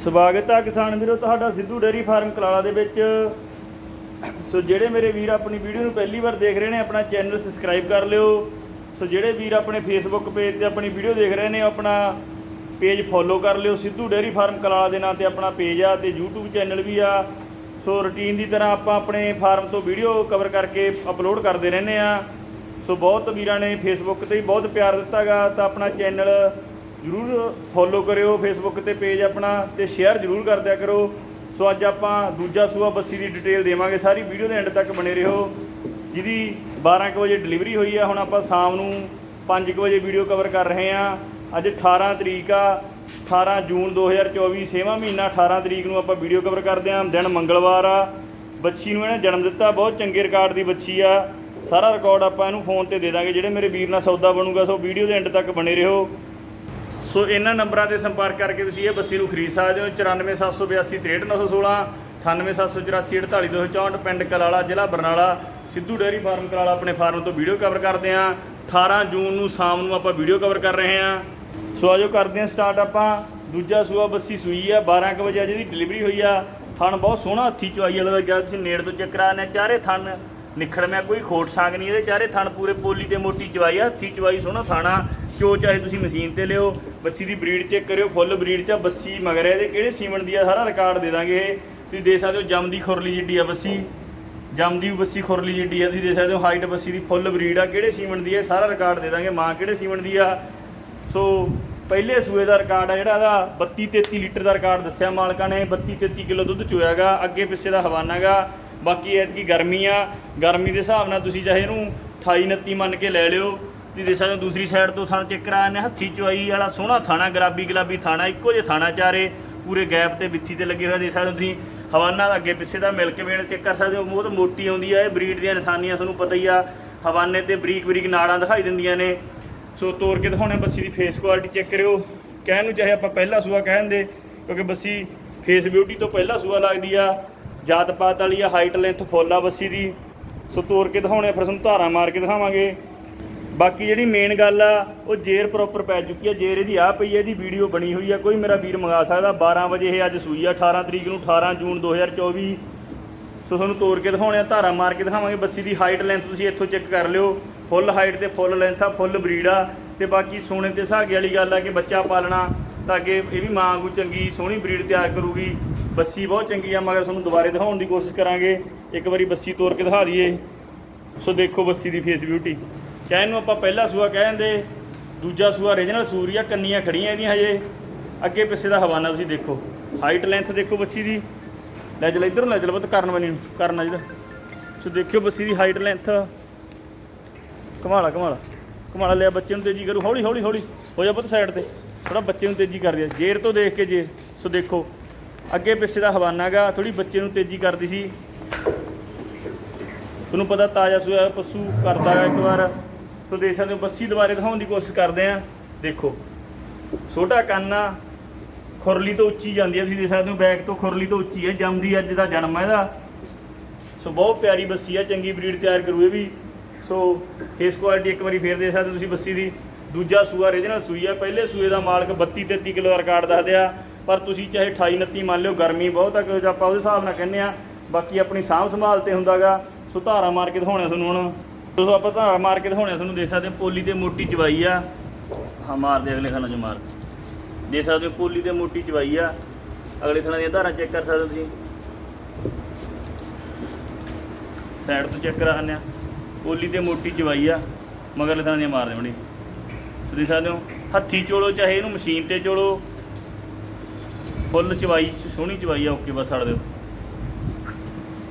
ਸਵਾਗਤ ਆ ਕਿਸਾਨ ਵੀਰੋ, ਤੁਹਾਡਾ ਸਿੱਧੂ ਡੇਅਰੀ ਫਾਰਮ ਕਲਾਲਾ ਦੇ ਵਿੱਚ। ਸੋ ਜਿਹੜੇ ਮੇਰੇ ਵੀਰ ਆਪਣੀ ਵੀਡੀਓ ਨੂੰ ਪਹਿਲੀ ਵਾਰ ਦੇਖ ਰਹੇ ਨੇ, ਆਪਣਾ ਚੈਨਲ ਸਬਸਕ੍ਰਾਈਬ ਕਰ ਲਿਓ। ਸੋ ਜਿਹੜੇ ਵੀਰ ਆਪਣੇ ਫੇਸਬੁੱਕ ਪੇਜ ਤੇ ਆਪਣੀ ਵੀਡੀਓ ਦੇਖ ਰਹੇ ਨੇ, ਆਪਣਾ ਪੇਜ ਫੋਲੋ ਕਰ ਲਿਓ। ਸਿੱਧੂ ਡੇਅਰੀ ਫਾਰਮ ਕਲਾਲਾ ਦੇ ਨਾਂ ਤੇ ਆਪਣਾ ਪੇਜ ਆ ਤੇ YouTube ਚੈਨਲ ਵੀ ਆ। ਸੋ ਰੁਟੀਨ ਦੀ ਤਰ੍ਹਾਂ ਆਪਾਂ ਆਪਣੇ ਫਾਰਮ ਤੋਂ ਵੀਡੀਓ ਕਵਰ ਕਰਕੇ ਅਪਲੋਡ ਕਰਦੇ ਰਹਿੰਦੇ ਆ। ਸੋ ਬਹੁਤ ਵੀਰਾਂ ਨੇ ਫੇਸਬੁੱਕ ਤੇ ਵੀ ਬਹੁਤ ਪਿਆਰ ਦਿੱਤਾਗਾ, ਤਾਂ ਆਪਣਾ ਚੈਨਲ ਜਰੂਰ ਫੋਲੋ ਕਰਿਓ ਫੇਸਬੁੱਕ ਤੇ ਪੇਜ ਆਪਣਾ ਤੇ ਸ਼ੇਅਰ ਜਰੂਰ ਕਰ ਦਿਆ ਕਰੋ। ਸੋ ਅੱਜ ਆਪਾਂ ਦੂਜਾ ਸੂਆ ਬੱਸੀ ਦੀ ਡਿਟੇਲ ਦੇਵਾਂਗੇ। ਸਾਰੀ ਵੀਡੀਓ ਦੇ ਐਂਡ ਤੱਕ ਬਣੇ ਰਹੋ। ਜਿਹਦੀ 12 ਕੁ ਵਜੇ ਡਿਲੀਵਰੀ ਹੋਈ ਆ, ਹੁਣ ਆਪਾਂ ਸ਼ਾਮ ਨੂੰ 5 ਕੁ ਵਜੇ ਵੀਡੀਓ ਕਵਰ ਕਰ ਰਹੇ ਆ। ਅੱਜ 18 ਤਰੀਕ ਆ 18 ਜੂਨ 2024 ਛੇਵਾਂ ਮਹੀਨਾ 18 ਤਰੀਕ ਨੂੰ ਆਪਾਂ ਵੀਡੀਓ ਕਵਰ ਕਰਦੇ ਆ। ਦਿਨ ਮੰਗਲਵਾਰ ਆ। ਬੱਚੀ ਨੂੰ ਇਹਨੇ ਜਨਮ ਦਿੱਤਾ। ਬਹੁਤ ਚੰਗੇ ਰਿਕਾਰਡ ਦੀ ਬੱਚੀ ਆ। ਸਾਰਾ ਰਿਕਾਰਡ ਆਪਾਂ ਇਹਨੂੰ ਫੋਨ ਤੇ ਦੇ ਦਾਂਗੇ। ਜਿਹੜੇ ਮੇਰੇ ਵੀਰ ਨਾਲ ਸੌਦਾ ਬਣੂਗਾ, ਸੋ ਵੀਡੀਓ ਦੇ ਐਂਡ ਤੱਕ ਬਣੇ ਰਹੋ। ਸੋ ਇਹਨਾਂ ਨੰਬਰਾਂ ਤੇ ਸੰਪਰਕ ਕਰਕੇ ਤੁਸੀਂ ਇਹ ਬੱਸੀ ਨੂੰ ਖਰੀਦ ਸਕਦੇ ਹੋ। 9472863916 9874844264 ਪਿੰਡ ਕਲਾਲਾ, ਜ਼ਿਲ੍ਹਾ ਬਰਨਾਲਾ, ਸਿੱਧੂ ਡੇਅਰੀ ਫਾਰਮ ਕਲਾਲਾ ਆਪਣੇ ਫਾਰਮ ਤੋਂ ਵੀਡੀਓ ਕਵਰ ਕਰਦੇ ਆ 18 ਜੂਨ ਨੂੰ ਸ਼ਾਮ ਨੂੰ ਆਪਾਂ ਵੀਡੀਓ ਕਵਰ ਕਰ ਰਹੇ ਆ ਸੋ ਆਜੋ ਕਰਦੇ ਆ ਸਟਾਰਟ ਆਪਾਂ। ਦੂਜਾ ਸੂਆ ਬੱਸੀ ਸੂਈ ਆ 12 ਕੁ ਵਜੇ ਜਿਹਦੀ ਡਿਲੀਵਰੀ ਹੋਈ ਆ। ਥਣ ਬਹੁਤ ਸੋਹਣਾ ਹੱਥੀ ਚਵਾਈ ਵਾਲਾ ਲੱਗਾ ਤੁਸੀਂ ਨੇੜ ਤੋਂ ਚੱਕਰ ਕਰਾਣੇ ਚਾਰੇ ਥਣ ਨਿਖੜਮਿਆ, ਕੋਈ ਖੋਟ ਸਾਂਗ ਨਹੀਂ ਇਹਦੇ। ਚਾਰੇ ਥਣ ਪੂਰੇ ਪੋਲੀ ਤੇ ਮੋਟੀ ਚਵਾਈ ਆ, ਹੱਥੀ ਚਵਾਈ ਸੋਹਣਾ ਥਾਣਾ। ਚੋ ਚਾਹੇ ਤੁਸੀਂ ਮਸ਼ੀਨ ਤੇ ਲਿਓ, ਬੱਸੀ ਦੀ ਬਰੀਡ ਚੈੱਕ ਕਰਿਓ ਫੁੱਲ ਬਰੀਡ ਚ ਬੱਸੀ ਮਗਰ ਇਹਦੇ ਕਿਹੜੇ ਸੀਮਨ ਦੀ ਆ? ਸਾਰਾ ਰਿਕਾਰਡ ਦੇ ਦਾਂਗੇ ਇਹ। ਤੁਸੀਂ ਦੇਖ ਸਕਦੇ ਹੋ ਜੰਮ ਦੀ ਖੁਰਲੀ ਜਿੱਡੀ ਆ ਬੱਸੀ। ਜੰਮ ਦੀ ਬੱਸੀ ਖੁਰਲੀ ਜਿੱਡੀ ਆ, ਤੁਸੀਂ ਦੇਖ ਸਕਦੇ ਹੋ ਹਾਈਟ ਬੱਸੀ ਦੀ ਫੁੱਲ ਬਰੀਡ ਆ। ਕਿਹੜੇ ਸੀਮਨ ਦੀ ਆ? ਇਹ ਸਾਰਾ ਰਿਕਾਰਡ ਦੇ ਦਾਂਗੇ, ਮਾਂ ਕਿਹੜੇ ਸੀਮਨ ਦੀ ਆ? ਸੋ, ਪਹਿਲੇ ਸੂਏ ਦਾ ਰਿਕਾਰਡ ਆ ਜਿਹੜਾ ਇਹਦਾ 32 33 ਲੀਟਰ ਦਾ ਰਿਕਾਰਡ ਦੱਸਿਆ ਮਾਲਕਾਂ ਨੇ। 32 33 ਕਿਲੋ ਦੁੱਧ ਚੋਇਆਗਾ, ਅੱਗੇ ਪਿੱਛੇ ਦਾ ਹਵਾਨਾਗਾ। ਬਾਕੀ ਐਤਕੀ ਗਰਮੀ ਆ। ਗਰਮੀ ਦੇ ਹਿਸਾਬ ਨਾਲ ਤੁਸੀਂ ਚਾਹੇ ਇਹਨੂੰ 28 29 ਮੰਨ ਕੇ ਲੈ ਲਿਓ। ਤੁਸੀਂ ਦੇਖ ਸਕਦੇ ਹੋ, ਦੂਸਰੀ ਸਾਈਡ ਤੋਂ ਥਣ ਚੈੱਕ ਕਰਾ ਨੇ ਹੱਥੀ ਚੁਆਈ ਵਾਲਾ ਸੋਹਣਾ ਥਾਣਾ, ਗੁਲਾਬੀ ਗੁਲਾਬੀ ਥਾਣਾ, ਇੱਕੋ ਜਿਹੇ ਥਾਣਾ ਚਾਰੇ, ਪੂਰੇ ਗੈਪ ਤੇ ਵਿੱਥੀ ਤੇ ਲੱਗੇ ਹੋਏ ਦੇਖ ਸਕਦੇ ਹੋ ਤੁਸੀਂ, ਹਵਾਨਾ ਅੱਗੇ ਪਿੱਛੇ ਦਾ ਕੇ ਵੇਣ ਚੈੱਕ ਕਰ ਸਕਦੇ ਹੋ। ਬਹੁਤ ਮੋਟੀ ਆਉਂਦੀ ਆ, ਇਹ ਬਰੀਡ ਦੀਆਂ ਨਿਸ਼ਾਨੀਆਂ ਤੁਹਾਨੂੰ ਪਤਾ ਹੀ ਆ, ਹਵਾਨੇ ਤੇ ਬਰੀਕ ਬਰੀਕ ਨਾੜਾਂ ਦਿਖਾਈ ਦਿੰਦੀਆਂ ਨੇ। ਸੋ ਤੋੜ ਕੇ ਦਿਖਾਉਣੇ ਬੱਸੀ ਦੀ ਫੇਸ ਕੁਆਲਿਟੀ ਚੈੱਕ ਕਰਿਓ। ਕਹਿਣ ਨੂੰ ਚਾਹੇ ਆਪਾਂ ਪਹਿਲਾ ਸੂਆ ਕਹਿਣ ਦੇ, ਕਿਉਂਕਿ ਬੱਸੀ ਫੇਸ ਬਿਊਟੀ ਤੋਂ ਪਹਿਲਾ ਸੂਆ ਲੱਗਦੀ ਆ। ਜਾਤ ਪਾਤ ਵਾਲੀ ਆ ਹਾਈਟ ਲੈਂਥ ਫੁੱਲ ਆ ਬੱਸੀ ਦੀ। ਸੋ ਤੋੜ ਕੇ ਦਿਖਾਉਣੇ ਫਿਰ ਤੁਹਾਨੂੰ ਧਾਰਾ ਮਾਰ ਕੇ ਦਿਖਾਵਾਂਗੇ। ਬਾਕੀ ਜਿਹੜੀ ਮੇਨ ਗੱਲ ਆ, ਉਹ ਜੇਰ ਪ੍ਰੋਪਰ ਪੈ ਚੁੱਕੀ ਆ। ਜੇਰ ਇਹਦੀ ਆ ਪਈ ਆ, ਇਹਦੀ ਵੀਡੀਓ ਬਣੀ ਹੋਈ ਆ। ਕੋਈ ਮੇਰਾ ਵੀਰ ਮੰਗਾ ਸਕਦਾ। 12 ਵਜੇ ਇਹ ਅੱਜ ਸੂਈ ਆ 18 ਤਰੀਕ ਨੂੰ 18 ਜੂਨ 2024 ਸੋ ਤੁਹਾਨੂੰ ਤੋੜ ਕੇ ਦਿਖਾਉਣੇ ਆ, ਧਾਰਾ ਮਾਰ ਕੇ ਦਿਖਾਵਾਂਗੇ। ਬੱਸੀ ਦੀ ਹਾਈਟ ਲੈਂਥ ਤੁਸੀਂ ਇੱਥੋਂ ਚੈੱਕ ਕਰ ਲਿਓ। ਫੁੱਲ ਹਾਈਟ ਤੇ ਫੁੱਲ ਲੈਂਥ ਆ ਫੁੱਲ ਬਰੀਡ ਆ। ਤੇ ਬਾਕੀ ਸੋਨੇ ਤੇ ਸੁਹਾਗੇ ਵਾਲੀ ਗੱਲ ਆ ਕਿ ਬੱਚਾ ਪਾਲਣਾ, ਤਾਂ ਕਿ ਇਹ ਵੀ ਮਾਂ ਨੂੰ ਚੰਗੀ, ਸੋਹਣੀ ਬਰੀਡ ਤਿਆਰ ਕਰੂਗੀ। ਬੱਸੀ ਬਹੁਤ ਚੰਗੀ ਆ, ਮਗਰ ਤੁਹਾਨੂੰ ਦੁਬਾਰੇ ਦਿਖਾਉਣ ਦੀ ਕੋਸ਼ਿਸ਼ ਕਰਾਂਗੇ। ਇੱਕ ਵਾਰੀ ਬੱਸੀ ਤੋੜ ਕੇ ਦਿਖਾ ਦਈਏ। ਸੋ ਦੇਖੋ ਬੱਸੀ ਦੀ ਫੇਸ ਬਿਊਟੀ ਚਾਹੇ ਇਹਨੂੰ ਆਪਾਂ ਪਹਿਲਾ ਸੂਆ ਕਹਿ ਦਿੰਦੇ, ਦੂਜਾ ਸੂਆ ਰੀਜਨਲ ਸੂਰੀਆ ਕੰਨੀਆਂ ਖੜੀਆਂ ਇਹਦੀਆਂ ਹਜੇ। ਅੱਗੇ ਪਿੱਛੇ ਦਾ ਹਵਾਨਾ ਤੁਸੀਂ ਦੇਖੋ। ਹਾਈਟ ਲੈਂਥ ਦੇਖੋ ਬੱਸੀ ਦੀ। ਲੈ ਜਲ ਇੱਧਰ ਨੂੰ ਲੈ ਚਲ ਬਤ ਕਰਨ ਬਣੀ ਨੂੰ, ਕਰਨਾ ਜਿਹਦਾ ਸੋ ਦੇਖਿਓ ਬੱਸੀ ਦੀ ਹਾਈਟ ਲੈਂਥ ਕਮਾਲਾ ਕਮਾਲਾ ਕਮਾਲਾ ਲਿਆ ਬੱਚੇ ਨੂੰ ਤੇਜ਼ੀ ਕਰੂ। ਹੌਲੀ ਹੌਲੀ ਹੌਲੀ। ਹੋ ਜਾ ਪੁੱਤ ਸਾਈਡ ਤੇ। ਥੋੜਾ ਬੱਚੇ ਨੂੰ ਤੇਜ਼ੀ ਕਰ ਦਿਆ ਜੇਰ ਤੋਂ ਦੇਖ ਕੇ ਜੇ। ਸੋ ਦੇਖੋ, ਅੱਗੇ ਪਿੱਛੇ ਦਾ ਹਵਾਨਾਗਾ ਥੋੜੀ ਬੱਚੇ ਨੂੰ ਤੇਜ਼ੀ ਕਰਦੀ ਸੀ। ਤੁਹਾਨੂੰ ਪਤਾ ਤਾਜ਼ਾ ਸੂਆ ਪਸ਼ੂ ਕਰਦਾ ਹੈ ਇੱਕ ਵਾਰ। ਸੋ ਦੇਖ ਸਕਦੇ ਹੋ, ਬੱਸੀ ਦੁਬਾਰੇ ਦਿਖਾਉਣ ਦੀ ਕੋਸ਼ਿਸ਼ ਕਰਦੇ ਆ ਦੇਖੋ, ਛੋਟਾ ਕੰਨ ਆ, ਖੁਰਲੀ ਤੋਂ ਉੱਚੀ ਜਾਂਦੀ ਹੈ ਤੁਸੀਂ ਦੇਖ ਸਕਦੇ ਹੋ, ਬੈਕ ਤੋਂ ਖੁਰਲੀ ਤੋਂ ਉੱਚੀ ਹੈ ਜੰਮਦੀ ਅੱਜ ਦਾ ਜਨਮ ਹੈ ਇਹਦਾ। ਸੋ ਬਹੁਤ ਪਿਆਰੀ ਬੱਸੀ ਆ, ਚੰਗੀ ਬਰੀਡ ਤਿਆਰ ਕਰੂ ਇਹ ਵੀ। ਸੋ ਫੇਸ ਕੁਆਲਿਟੀ ਇੱਕ ਵਾਰੀ ਫੇਰ ਦੇ ਸਕਦੇ ਹੋ ਤੁਸੀਂ ਬੱਸੀ ਦੀ। ਦੂਜਾ ਸੂਆ ਰੀਜਨਲ ਸੂਈ ਆ। ਪਹਿਲੇ ਸੂਏ ਦਾ ਮਾਲਕ 32 33 ਕਿਲੋ ਦਾ ਰਿਕਾਰਡ ਦੱਸਦੇ ਆ ਪਰ ਤੁਸੀਂ ਚਾਹੇ 28 29 ਮੰਨ ਲਿਓ, ਗਰਮੀ ਬਹੁਤ ਆ ਕਿ ਆਪਾਂ ਉਹਦੇ ਹਿਸਾਬ ਨਾਲ ਕਹਿੰਦੇ ਆ। ਬਾਕੀ ਆਪਣੀ ਸਾਂਭ ਸੰਭਾਲ ਤੇ ਹੁੰਦਾਗਾ। ਸੋ ਧਾਰਾ ਮਾਰ ਕੇ ਦਿਖਾਉਣਾ ਤੁਹਾਨੂੰ ਹੁਣ। ਦੋਸਤੋ ਆਪਾਂ ਧਾਰਾ ਮਾਰ ਕੇ ਦਿਖਾਉਣਾ ਤੁਹਾਨੂੰ ਦੇਖ ਸਕਦੇ ਹੋ, ਪੋਲੀ ਤੇ ਮੋਟੀ ਚਵਾਈ ਆ। ਹਾਂ, ਮਾਰ ਦੇ ਅਗਲੇ ਖਾਣਾ ਚ ਮਾਰ। ਦੇਖ ਸਕਦੇ ਹੋ, ਪੋਲੀ ਤੇ ਮੋਟੀ ਚਵਾਈ ਆ। ਅਗਲੇ ਥਾਣਾ ਦੀਆਂ ਧਾਰਾਂ ਚੈੱਕ ਕਰ ਸਕਦੇ ਹੋ ਤੁਸੀਂ। ਸਾਈਡ ਤੋਂ ਚੈੱਕ ਕਰਾ ਦਿੰਦੇ ਆ। ਪੋਲੀ ਤੇ ਮੋਟੀ ਚਵਾਈ ਆ ਮਗਰਲੇ ਥਾਣਾ ਦੀਆਂ ਮਾਰ ਦੇ ਤੁਸੀਂ ਸਕਦੇ ਹੋ, ਹੱਥੀ ਚੋਲੋ, ਚਾਹੇ ਇਹਨੂੰ ਮਸ਼ੀਨ ਤੇ ਚੋਲੋ। ਫੁੱਲ ਚਵਾਈ, ਸੋਹਣੀ ਚਵਾਈ ਆ, ਓਕੇ, ਬਸ ਛੱਡ ਦਿਓ।